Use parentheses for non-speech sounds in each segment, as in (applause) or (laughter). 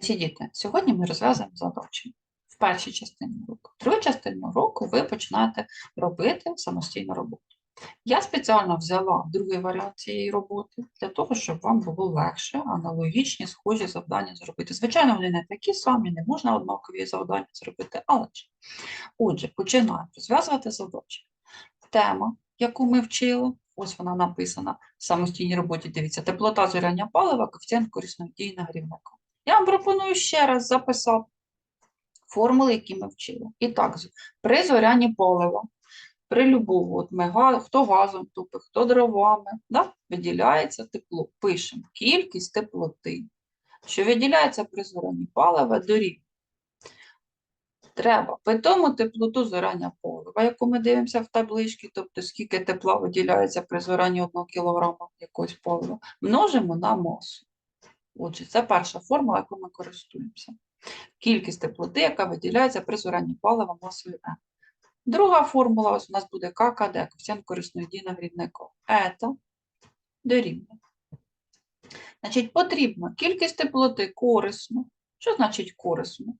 Діти, сьогодні ми розв'язуємо задачі в першій частині уроку. В другій частині уроку ви починаєте робити самостійну роботу. Я спеціально взяла другий варіант цієї роботи для того, щоб вам було легше аналогічні, схожі завдання зробити. Звичайно, вони не такі самі, не можна однакові завдання зробити, але ж. Отже, починаємо розв'язувати задачі. Тема, яку ми вчили, ось вона написана в самостійній роботі. Дивіться, теплота зоряння палива, коефіцієнт корисної дії нагрівника. Я вам пропоную ще раз записати формули, які ми вчили. І так, при зорянні палива, при любому, от ми, хто газом тупить, хто дровами, да, виділяється тепло. Пишемо кількість теплоти, що виділяється при зорянні палива дорівнює. Треба питому теплоту зоряння палива, яку ми дивимося в табличці, тобто скільки тепла виділяється при зорянні 1 кг якогось палива, множимо на масу. Отже, це перша формула, якою ми користуємося. Кількість теплоти, яка виділяється при зорянні палива масою N. Друга формула ось у нас буде ККД, коефіцієнт корисної дії нагрівника. Ета дорівнює. Значить, потрібно кількість теплоти корисно. Що значить корисно?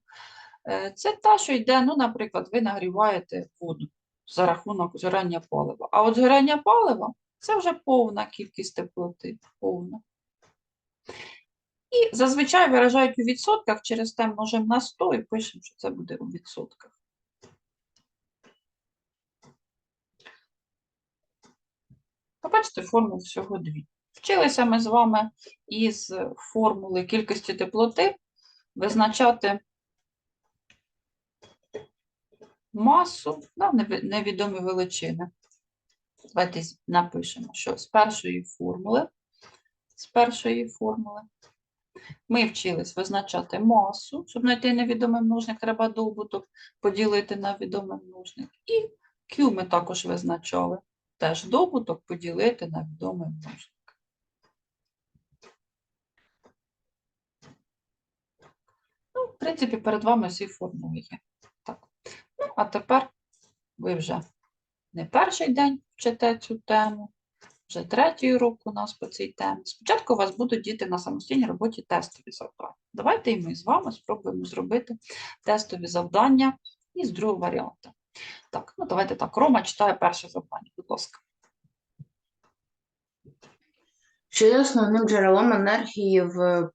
Е, Це та, що йде, ну, наприклад, ви нагріваєте воду за рахунок згорання палива. А от згорання палива це вже повна кількість теплоти. Повна. І зазвичай виражають у відсотках, через те множимо на 100 і пишемо, що це буде у відсотках. Побачите, формул всього дві. Вчилися ми з вами із формули кількості теплоти визначати масу да, неві- невідомі величини. Давайте напишемо, що з першої формули, з першої формули ми вчились визначати масу, щоб знайти невідомий множник, треба добуток поділити на відомий множник. І Q ми також визначали. Теж добуток поділити на відомий множник. Ну, в принципі, перед вами всі формули є. Так. Ну, а тепер ви вже не перший день вчите цю тему, вже третій урок у нас по цій темі. Спочатку у вас будуть діти на самостійній роботі тестові завдання. Давайте і ми з вами спробуємо зробити тестові завдання із другого варіанту. Так, ну давайте так. Рома читає перше завдання, будь ласка. Що є основним джерелом енергії в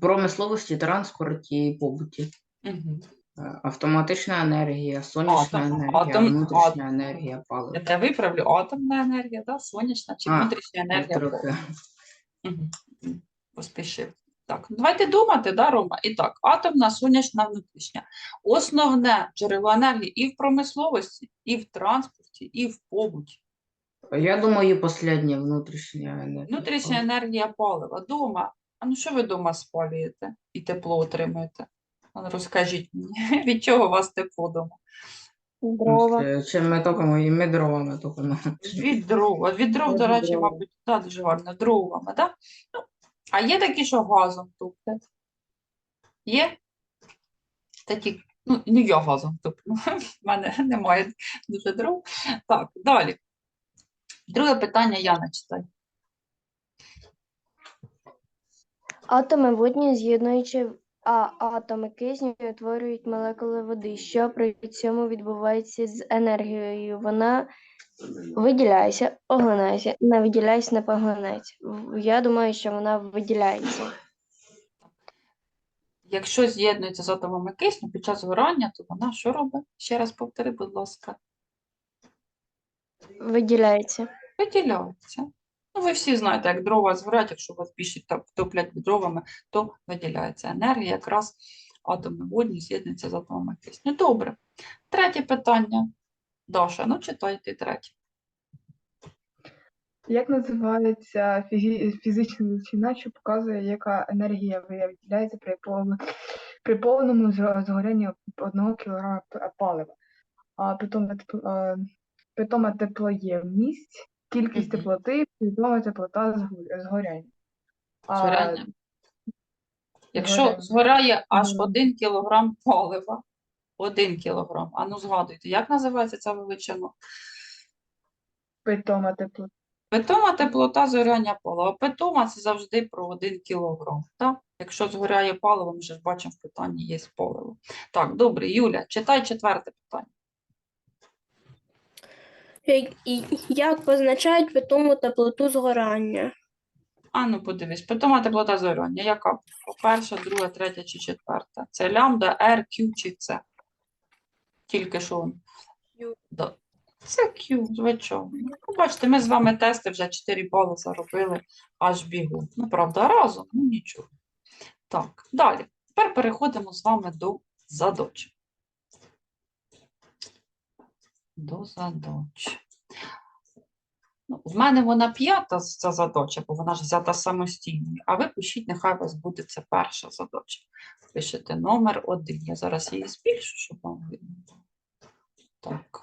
промисловості, транспорті і побуті? Угу. Е, Автоматична енергія, сонячна Атом- енергія, атом- внутрішня ат- енергія, паливо. Я тебе виправлю атомна енергія, да? сонячна чи А, внутрішня енергія. Трохи. Поспішив. Так, ну давайте думати, да, Рома? І так, атомна, сонячна, внутрішня. Основне джерело енергії і в промисловості, і в транспорті, і в побуті. Я думаю, последнє внутрішня енергія. Внутрішня енергія палива. Дома. А ну що ви дома спалюєте і тепло отримуєте? Розкажіть мені, (laughs) від чого у вас тепло дома? Дрова. Чим ми токимо, і ми дровами токимо. Від дров. Від дров, до речі, мабуть, да, дуже гарно, дровами, да? Ну, а є такі, що газом топлять? Є? Такі, ну, ну я газом топлю. (laughs) В мене немає дуже дров. Так, далі. Друге питання Яна читає. Атоми водні, з'єднуючи а атоми кисню, утворюють молекули води, що при цьому відбувається з енергією. Вона виділяється, оглинається, не виділяється, не поглинається. Я думаю, що вона виділяється. Якщо з'єднується з атомами кисню під час згорання, то вона що робить? Ще раз повтори, будь ласка. Виділяється. Виділяється. Ну, ви всі знаєте, як дрова згорять, якщо вас більше топ- топлять дровами, то виділяється енергія, якраз атоми водні з'єднуються з атомами кисню. Добре. Третє питання. Даша, ну читайте третє. Як називається фізі- фізична величина, що показує, яка енергія виділяється при, пов- при повному зго- згорянні 1 кг палива? А, питома теплоємність, кількість Мгм. теплоти, питома теплота зго- згоряння. А, Згоряння. Якщо згоряння. згорає аж Мгм. 1 кілограм палива, 1 кілограм, а ну згадуйте, як називається ця величина? питома теплота. Питома теплота згоряння палива. Питома це завжди про 1 кілограм. Так? Якщо згоряє паливо, ми вже ж бачимо в питанні є паливо. Так, добре, Юля, читай четверте питання. Як позначають питому теплоту згорання? А ну подивись, питома теплота згоряння. Яка? Перша, друга, третя чи четверта? Це лямбда, R, Q чи C? Тільки що. Q. Да. Це Q, звичайно. Ну, бачите, ми з вами тести вже 4 бали заробили аж бігу. Ну, правда, разом, ну нічого. Так, далі. Тепер переходимо з вами до задачі. До задачі. Ну, в мене вона п'ята ця задача, бо вона ж взята самостійно. А ви пишіть, нехай у вас буде це перша задача. Пишете номер один. Я зараз її збільшу, щоб вам видно. Так.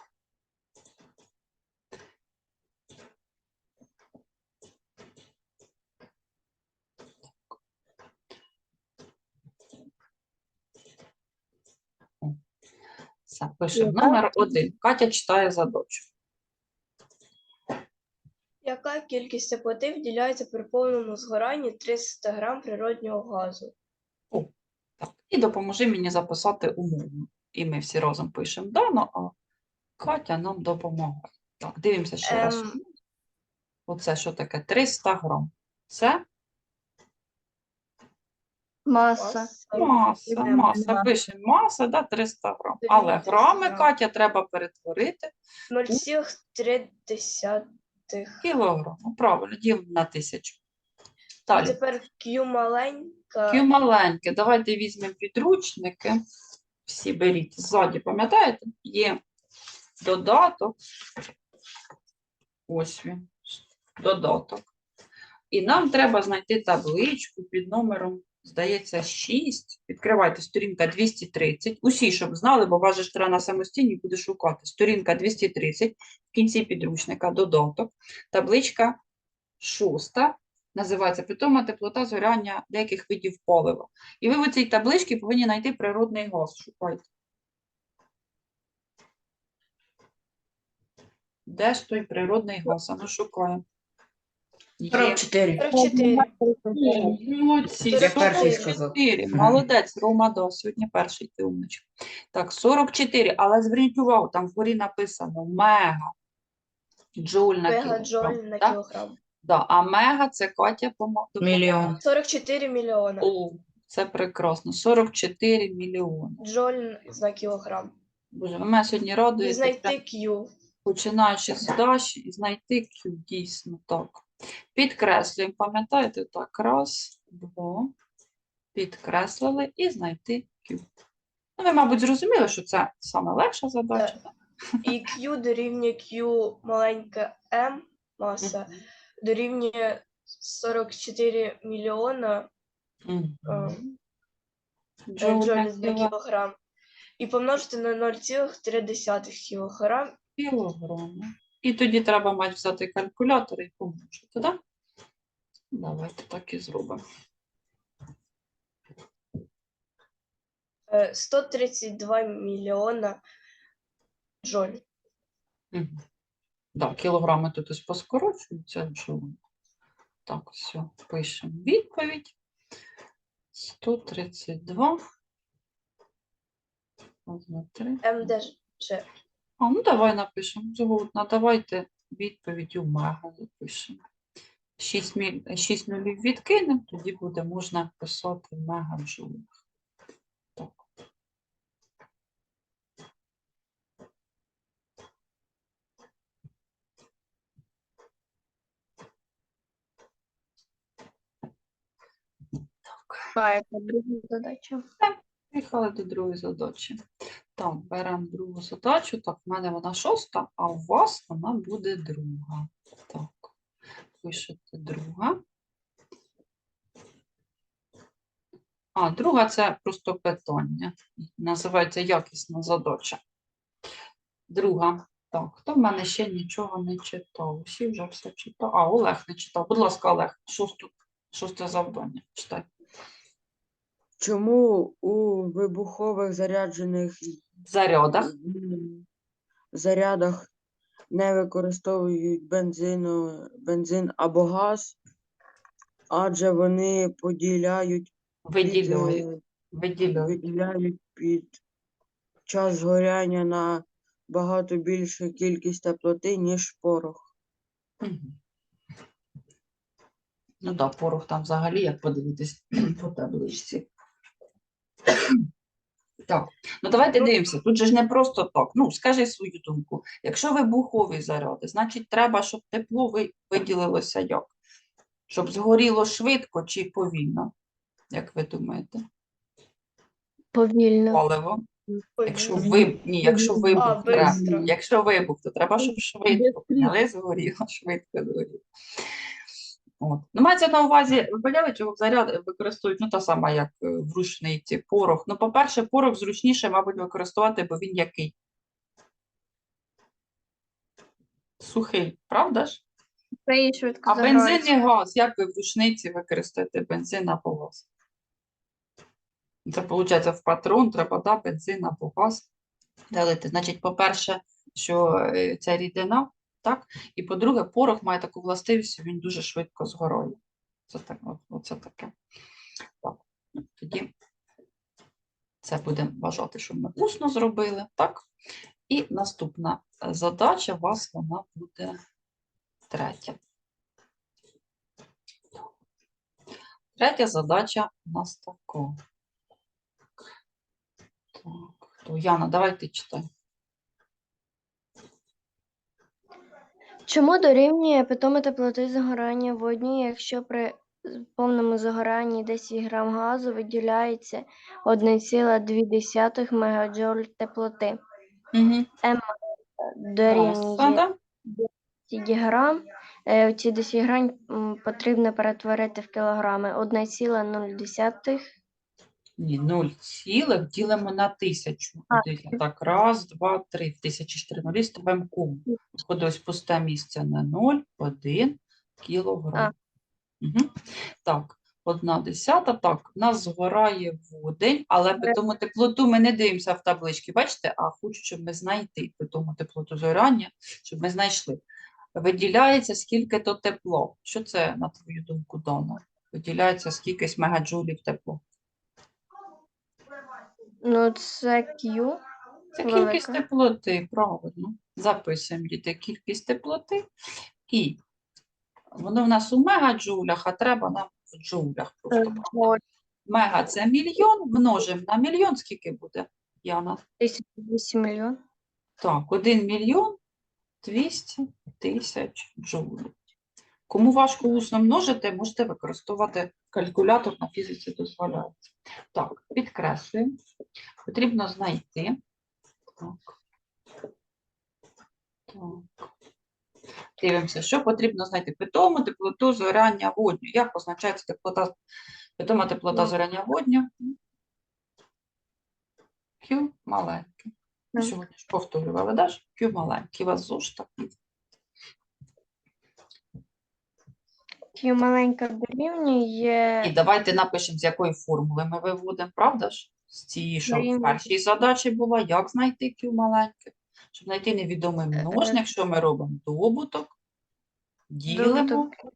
Все, пишемо номер один. Катя читає задачу. Яка кількість теплоти виділяється при повному згоранні 300 грам природнього газу? Так, і допоможи мені записати умову. І ми всі разом пишемо дано, а Катя нам допомагає. Так, дивимося ще раз. Ем. Оце що таке? 300 грам. Це Маса. маса, маса. да. Пишемо маса, да, 300 грам. Але 300 грами, грам. Катя, треба перетворити 0,3. в кілограм. Ну, Правильно, ділимо на тисячу. І Далі. тепер Q маленька. Q маленьке. Давайте візьмемо підручники. Всі беріть ззаді, пам'ятаєте? Є додаток. Ось він. Додаток. І нам треба знайти табличку під номером, здається, 6. Відкривайте сторінка 230. Усі, щоб знали, бо же ж на самостійні буде шукати. Сторінка 230, в кінці підручника додаток. Табличка 6 називається питома теплота згоряння деяких видів палива. І ви в цій табличці повинні знайти природний газ. Шукайте. Де ж той природний газ? А ну шукаємо. Є. 44. 44. Молодці. Я перший 44. Молодець, Рома, да, сьогодні перший ти умничка. Так, 44, але зверніть увагу, там вгорі написано мега. Джоуль на Мегаджоль кілограм. на да? кілограм. Да, а мега це Катя помо- допомагає. Мільйон. 44 мільйона. О, це прекрасно. 44 мільйони. Джоль на кілограм. Боже, ви мене сьогодні І радуєте, знайти Q. починаючи з даші і знайти Q, дійсно так. Підкреслюємо, пам'ятаєте, так, раз, два, підкреслили і знайти Q. Ну, ви, мабуть, зрозуміли, що це саме легша задача. Так. І Q дорівнює Q маленька M маса дорівнює 44 мільйона е, джоль на на кілограм. І помножити на 0,3 кілограм. кілограми. І тоді треба мати взяти калькулятор і помножити, так? Давайте так і зробимо. е, 132 мільйона джоль. Да, кілограми тут ось поскорочуються. джоуль. Так, все, пишемо відповідь. 132. Раз, два, три. М де ж? А, ну давай напишемо. Згодна. Давайте відповідь у мега запишемо. 6, міль... 6 нулів відкинемо, тоді буде можна писати в мегаджоулях. Так. Друга задача? Поїхали до другої задачі. Так, беремо другу задачу. Так, в мене вона шоста, а у вас вона буде друга. Так, пишете друга. А, друга це просто питання. Називається якісна задача. Друга. Так, хто в мене ще нічого не читав? Усі вже все читав. А, Олег не читав. Будь ласка, Олег, шосту, шосте завдання. Читай. Чому у вибухових заряджених зарядах. зарядах не використовують бензину, бензин або газ, адже вони поділяють Виділяють. е, Виділяють. виділяють під час згоряння на багато більшу кількість теплоти, ніж порох. Ну так, порох там взагалі, як подивитись (clears throat) по табличці. Так, ну давайте дивимося. Тут же ж не просто так. Ну, скажи свою думку. Якщо вибухові заряди, значить треба, щоб тепло виділилося як? Щоб згоріло швидко чи повільно? Як ви думаєте? Повільно. Паливо? Якщо Повільно. ви... Ні, якщо вибух А, треба. Якщо вибух, то треба, щоб швидко підняли, згоріло, швидко згоріло. От. Ну, мається на увазі, ви поняли, чого заряд використовують, ну, та сама, як е, в рушниці, порох. Ну, по-перше, порох зручніше, мабуть, використовувати, бо він який? Сухий, правда ж? Це і швидко А бензин і газ, як ви в рушниці використаєте бензин або газ? Це, виходить, в патрон треба да, бензин або газ далити. Значить, по-перше, що е, це рідина, так? І по-друге, порох має таку властивість, що він дуже швидко згорає. Це так, оце таке. Так, ну, тоді це будемо вважати, що ми усно зробили, так? І наступна е, задача у вас вона буде третя. Третя задача у нас така. Так, то Яна, давай ти читай. Чому дорівнює питома теплоти згорання водню, якщо при повному загоранні 10 грам газу виділяється 1,2 мегаджоуль теплоти? Угу. Дорівнює Сада. 10 грам. Е, Ці 10 грам м, потрібно перетворити в кілограми. 1,0. Ні, 0 цілих ділимо на тисячу. А, Дивіться, Так, раз, два, три. В тисячі чотири нулі ставимо куб. Виходить ось пусте місце на 0, 1 кілограм. Угу. Так, одна десята. Так, в нас згорає водень, але питому теплоту ми не дивимося в таблички, бачите? А хочу, щоб ми знайти питому теплоту згорання, щоб ми знайшли. Виділяється скільки то тепло. Що це, на твою думку, Дона? Виділяється скількись мегаджулів тепло. Ну, це Q. Це кількість теплоти, правильно. Записуємо діти кількість теплоти. І воно в нас у мегаджулях, а треба нам в джулях просто. Мега це мільйон, множимо на мільйон, скільки буде, Яна? 1008 мільйон. Так, 1 мільйон 200 тисяч джоулів. Кому важко усно множити, можете використовувати калькулятор на фізиці дозволяється. Так, підкреслюємо. Потрібно знайти. Так. Так. Дивимося, що потрібно знайти. Питому теплоту згоряння водню. Як позначається теплота, питома теплота згоряння водню? Q маленьке. Ми. Сьогодні ж повторювали, да? ж? Q маленький. Вас зошита. Q маленька дорівнює І давайте напишемо, з якої формули ми виводимо, правда ж? З цієї, що в Дорівнює. першій задачі була, як знайти Q маленьке. Щоб знайти невідомий Е, множник, що ми робимо? Добуток. Ділимо. добуток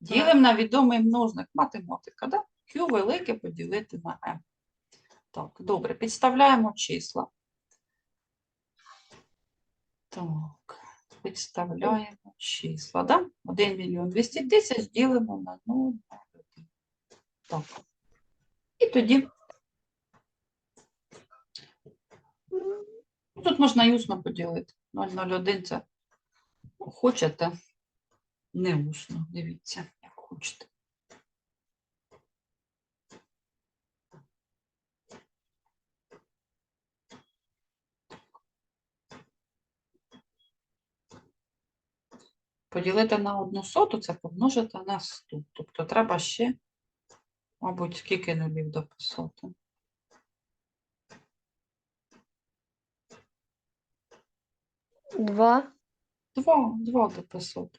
Ділимо на відомий множник. Математика, да? Q велике поділити на M. Так, добре, підставляємо числа. Так, підставляємо числа, да? 1 мільйон 200 тисяч ділимо на 0, Так. І тоді Ну, Тут можна і усно поділити. 0,01 це ну, хочете, не усно, дивіться, як хочете. Поділити на одну соту це помножити на 100. Тобто треба ще, мабуть, скільки нулів дописати. Два. Два, два дописати.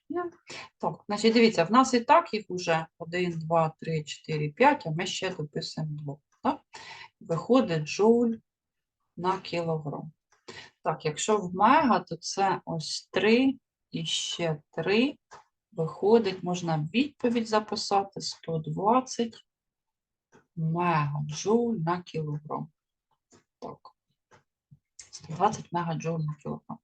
Так, значить, дивіться, в нас і так їх уже 1, 2, 3, 4, 5, а ми ще дописуємо 2. Так? Виходить джоуль на кілограм. Так, якщо в мега, то це ось 3 і ще 3. Виходить, можна відповідь записати 120 мегаджоуль на кілограм. Так. 120 мегаджоуль на кілограм.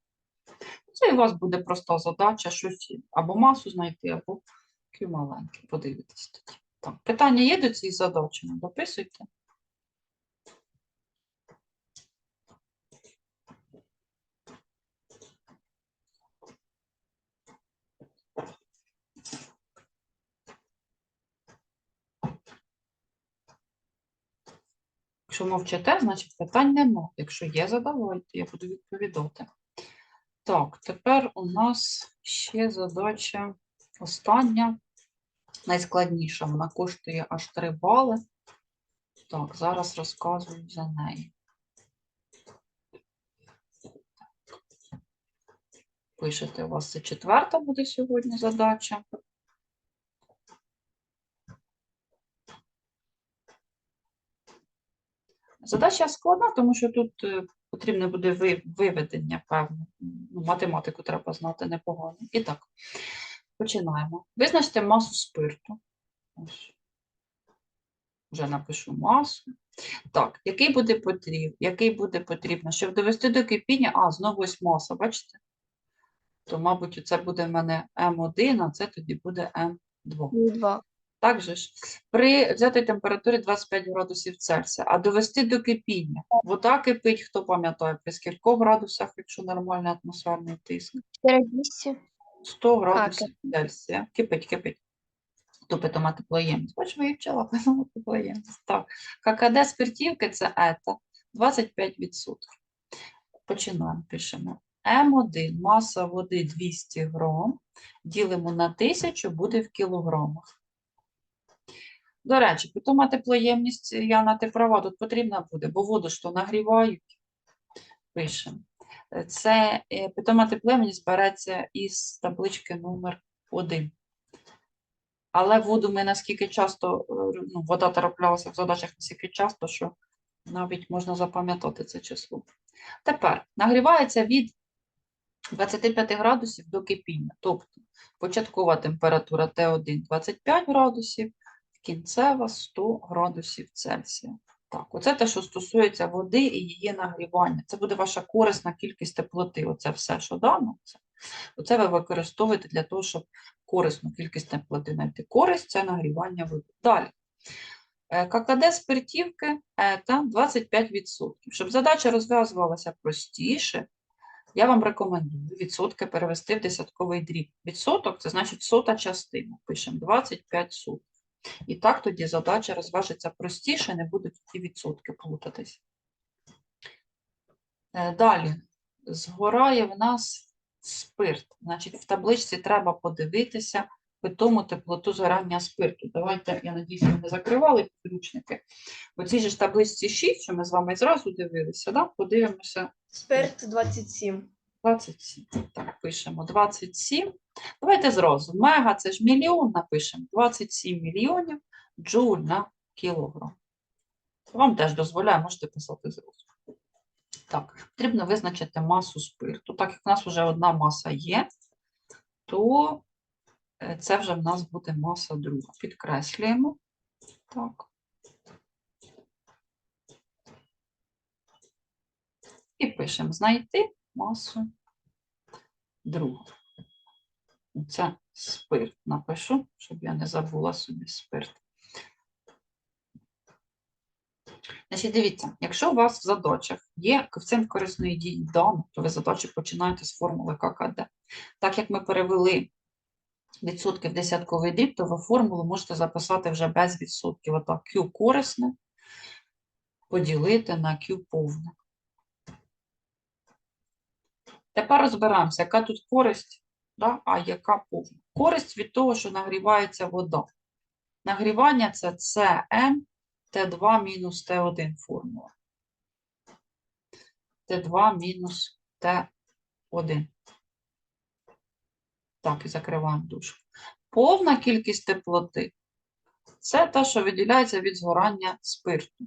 Це у вас буде проста задача, щось або масу знайти, або Q маленький. Подивитись тоді. Так, питання є до цієї задачі? Дописуйте. Якщо мовчите, значить питань нема. Якщо є, задавайте, я буду відповідати. Так, тепер у нас ще задача остання, найскладніша. Вона коштує аж 3 бали. Так, зараз розказую за неї. Пишете, у вас це четверта буде сьогодні задача. Задача складна, тому що тут е, потрібне буде виведення певне. Ну, математику треба знати непогано. І так, починаємо. Визначте масу спирту. Ось. Вже напишу масу. Так, який буде потрібно? Який буде потрібно? Щоб довести до кипіння, а, знову ось маса, бачите? То, мабуть, це буде в мене М1, а це тоді буде М2. Два. Так же ж, при взятій температурі 25 градусів Цельсія, а довести до кипіння. Вода кипить, хто пам'ятає, при скількох градусах, якщо нормальний атмосферний тиск? 4200. 100 градусів Цельсія. Кипить, кипить. Мати теплоємність. Бачиш, вивчила певно (laughs) теплоємність. Так. ККД спиртівки це ета 25%. Починаємо, пишемо. М1, маса води 200 грам, ділимо на 1000, буде в кілограмах. До речі, питома теплоємність, Яна, ти права, тут потрібна буде, бо воду ж нагрівають. Пишемо. Це е, питома теплоємність береться із таблички номер 1. Але воду ми наскільки часто, е, ну, вода траплялася в задачах наскільки часто, що навіть можна запам'ятати це число. Тепер нагрівається від 25 градусів до кипіння. Тобто початкова температура Т1 25 градусів, кінцева 100 градусів Цельсія. Так, оце те, що стосується води і її нагрівання. Це буде ваша корисна кількість теплоти. Оце все, що дано. Це. Оце ви використовуєте для того, щоб корисну кількість теплоти знайти. Користь це нагрівання води. Далі. Е, ККД спиртівки ета 25%. Щоб задача розв'язувалася простіше, я вам рекомендую відсотки перевести в десятковий дріб. Відсоток це значить сота частина. Пишемо 25 сотих. І так тоді задача розважиться простіше, не будуть ті відсотки плутатись. Е, Далі згорає в нас спирт. Значить, в табличці треба подивитися питому теплоту згорання спирту. Давайте, я надіюсь, ви не закривали підручники. Бо цій ж табличці 6, що ми з вами зразу дивилися, да? подивимося Спирт 27. 27. Так, пишемо 27. Давайте зразу. Мега це ж мільйон, напишемо 27 мільйонів джоуль на кілограм. Вам теж дозволяє, можете писати зразу. Так, потрібно визначити масу спирту. Так як в нас вже одна маса є, то е, це вже в нас буде маса друга. Підкреслюємо. Так. І пишемо знайти масу другу. Це спирт напишу, щоб я не забула собі спирт. Значить, дивіться, якщо у вас в задачах є коефіцієнт корисної дії дано, то ви задачі починаєте з формули ККД. Так як ми перевели відсотки в десятковий дріб, то ви формулу можете записати вже без відсотків. Отак, Q корисне поділити на Q повне. Тепер розбираємося, яка тут користь, да, а яка повна. Користь від того, що нагрівається вода. Нагрівання це Cm Т2 мінус Т1 формула. Т2 мінус Т1. Так, і закриваємо дужку. Повна кількість теплоти це те, що виділяється від згорання спирту.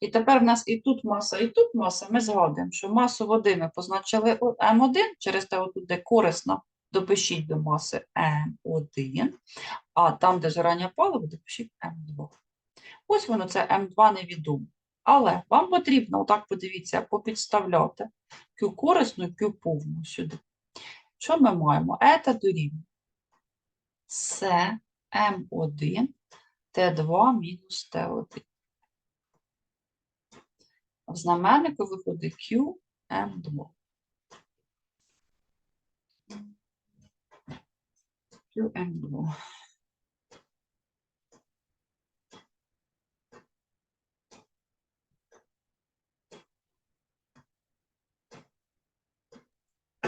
І тепер в нас і тут маса, і тут маса. Ми згадуємо, що масу води ми позначили М1, через те, отут, де корисно, допишіть до маси М1, а там, де згорання палива, допишіть М2. Ось воно, це М2 невідомо. Але вам потрібно, отак подивіться, попідставляти Q корисну і Q повну сюди. Що ми маємо? Ета дорівнює. Це М1 Т2 мінус Т1. В знаменнику виходить Q М2. Q М2.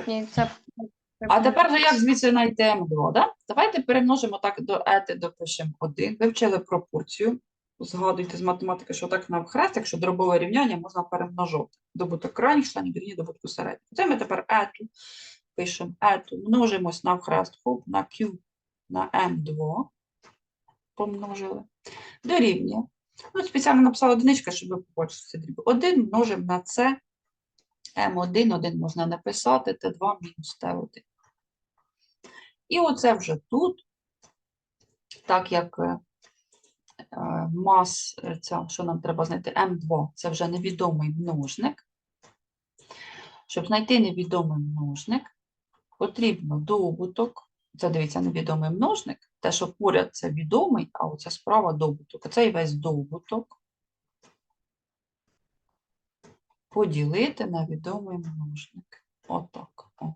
Ні, це А тепер же як звідси знайти М2, да? Давайте перемножимо так до ети, допишемо 1. Ви вчили пропорцію. Згадуйте з математики, що так навхрест, якщо дробове рівняння можна перемножувати. Добуток крайніх членів дорівнює добутку середніх. Це ми тепер ету пишемо ету, множимось навхрест, хоп, на Q на М2 помножили. Дорівнює. Ну, спеціально написала одиничка, щоб ви побачили це дріб. 1 множимо на С, М1, 1 можна написати, Т2 мінус Т1. І оце вже тут, так як е, мас, е, ця, що нам треба знайти, М2, це вже невідомий множник. Щоб знайти невідомий множник, потрібно добуток. Це дивіться, невідомий множник. Те, що поряд це відомий, а оце справа добуток. Оце і весь добуток поділити на відомий множник. Отак. О.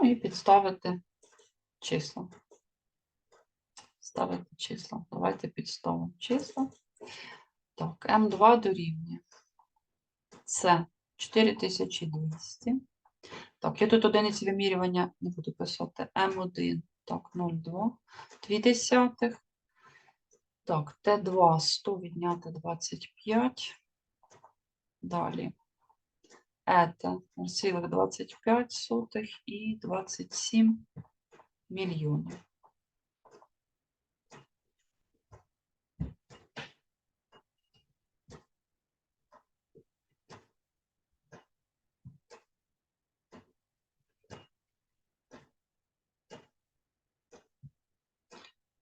Ну і підставити числа. Ставити числа. Давайте підставимо числа. Так, М2 дорівнює. Це 4200. Так, я тут одиниці вимірювання не буду писати. М1, так, 0,2. 2 десятих. Так, Т2 100 відняти 25. Далі. Ета 0,25 сотих і 27 мільйонів.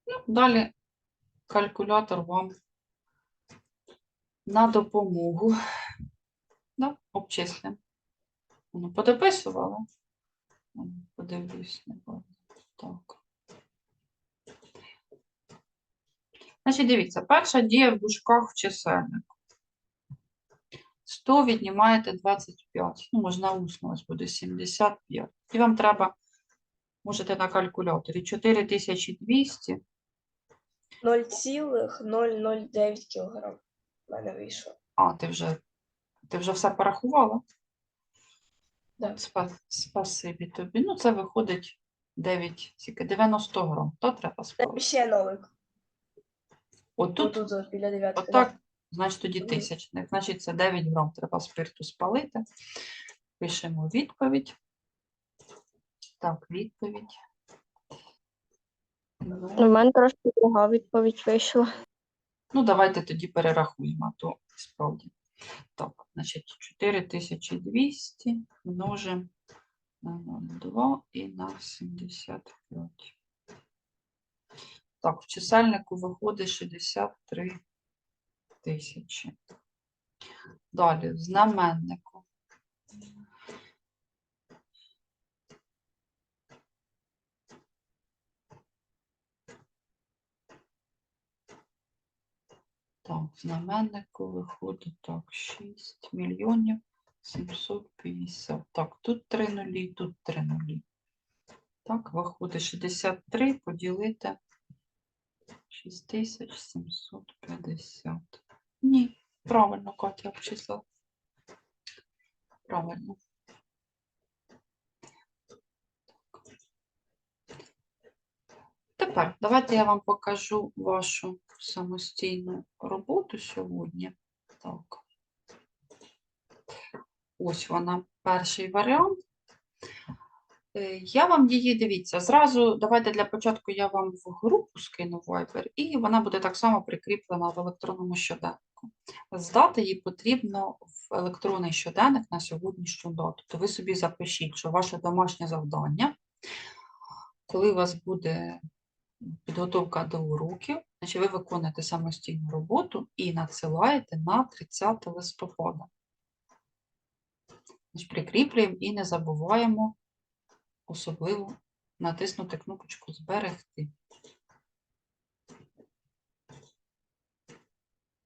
Ну, далі калькулятор вам на допомогу. Да, обчислимо. Ну, подописувала. Подивлюсь, не. Так. Значить, дивіться, перша дія в дужках в чисельнику. 100 віднімаєте 25. Ну, можна усно, ось буде 75. І вам треба, можете на калькуляторі, 4200 0,009 кг. У мене вийшло. А, ти вже, ти вже все порахувала? Да. Спа- Спасибі тобі. Ну, це виходить 9, скільки, 90 грам. То треба. Там ще нолик. Отут, Тут, тут біля дев'ятки. отак, значить тоді тисячник. Значить, це 9 грам треба спирту спалити. Пишемо відповідь. Так, відповідь. Ну, у мене трошки друга відповідь вийшла. Ну, давайте тоді перерахуємо, а то справді. Так, значить, 4200 множимо на 0,2 і на 75. Так, в чисельнику виходить 63 тисячі. Далі, в знаменнику. Так, знаменнику виходить так, 6 мільйонів 750. Так, тут 3 нулі, тут 3 нулі. Так, виходить 63 поділити 6750. Ні, правильно, Катя обчислила. Правильно. Тепер давайте я вам покажу вашу самостійну роботу сьогодні. Так. Ось вона, перший варіант. Е, Я вам її дивіться. Зразу давайте для початку я вам в групу скину Viber, і вона буде так само прикріплена в електронному щоденнику. Здати її потрібно в електронний щоденник на сьогоднішню дату. То ви собі запишіть, що ваше домашнє завдання, коли у вас буде підготовка до уроків, значить ви виконуєте самостійну роботу і надсилаєте на 30 листопада. Значить, прикріплюємо і не забуваємо особливо натиснути кнопочку Зберегти.